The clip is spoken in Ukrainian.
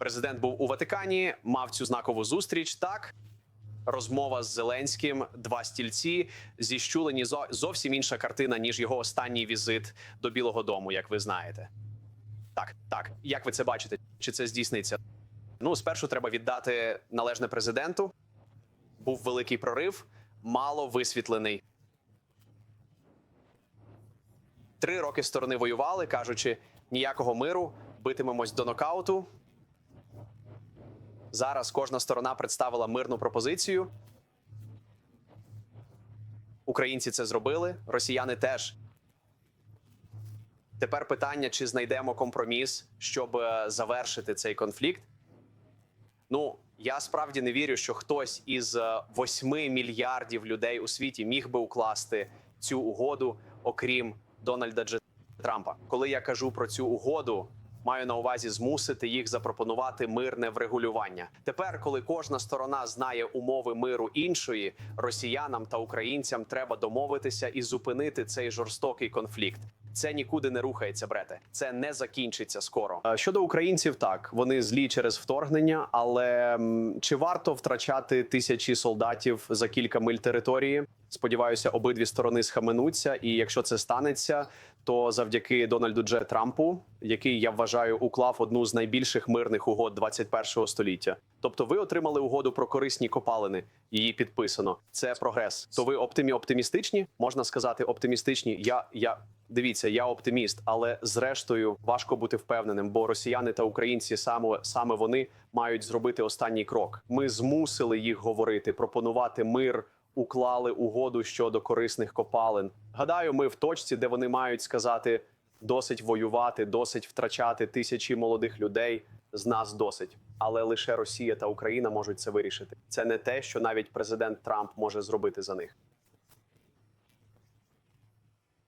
Президент був у Ватикані, мав цю знакову зустріч. Так, розмова з Зеленським, два стільці зіщулені зовсім інша картина, ніж його останній візит до Білого Дому, як ви знаєте. Так, так. Як ви це бачите? Чи це здійсниться? Ну, спершу треба віддати належне президенту. Був великий прорив, мало висвітлений. Три роки сторони воювали, кажучи, ніякого миру, битимемось до нокауту. Зараз кожна сторона представила мирну пропозицію. Українці це зробили, росіяни теж. Тепер питання, чи знайдемо компроміс, щоб е, завершити цей конфлікт. Ну, я справді не вірю, що хтось із е, 8 мільярдів людей у світі міг би укласти цю угоду, окрім Дональда Дж. Трампа. Коли я кажу про цю угоду, маю на увазі змусити їх запропонувати мирне врегулювання. Тепер, коли кожна сторона знає умови миру іншої, росіянам та українцям треба домовитися і зупинити цей жорстокий конфлікт. Це нікуди не рухається, брете. Це не закінчиться скоро. Е, Щодо українців, так вони злі через вторгнення, але чи варто втрачати тисячі солдатів за кілька миль території? Сподіваюся, обидві сторони схаменуться, і якщо це станеться, то завдяки Дональду Дже Трампу, який я вважаю уклав одну з найбільших мирних угод 21-го століття. Тобто, ви отримали угоду про корисні копалини. Її підписано. Це прогрес. То ви оптимі оптимістичні? Можна сказати, оптимістичні. Я я дивіться, я оптиміст, але зрештою важко бути впевненим, бо росіяни та українці саме саме вони мають зробити останній крок. Ми змусили їх говорити, пропонувати мир. Уклали угоду щодо корисних копалин. Гадаю, ми в точці, де вони мають сказати досить воювати, досить втрачати тисячі молодих людей. З нас досить, але лише Росія та Україна можуть це вирішити. Це не те, що навіть президент Трамп може зробити за них.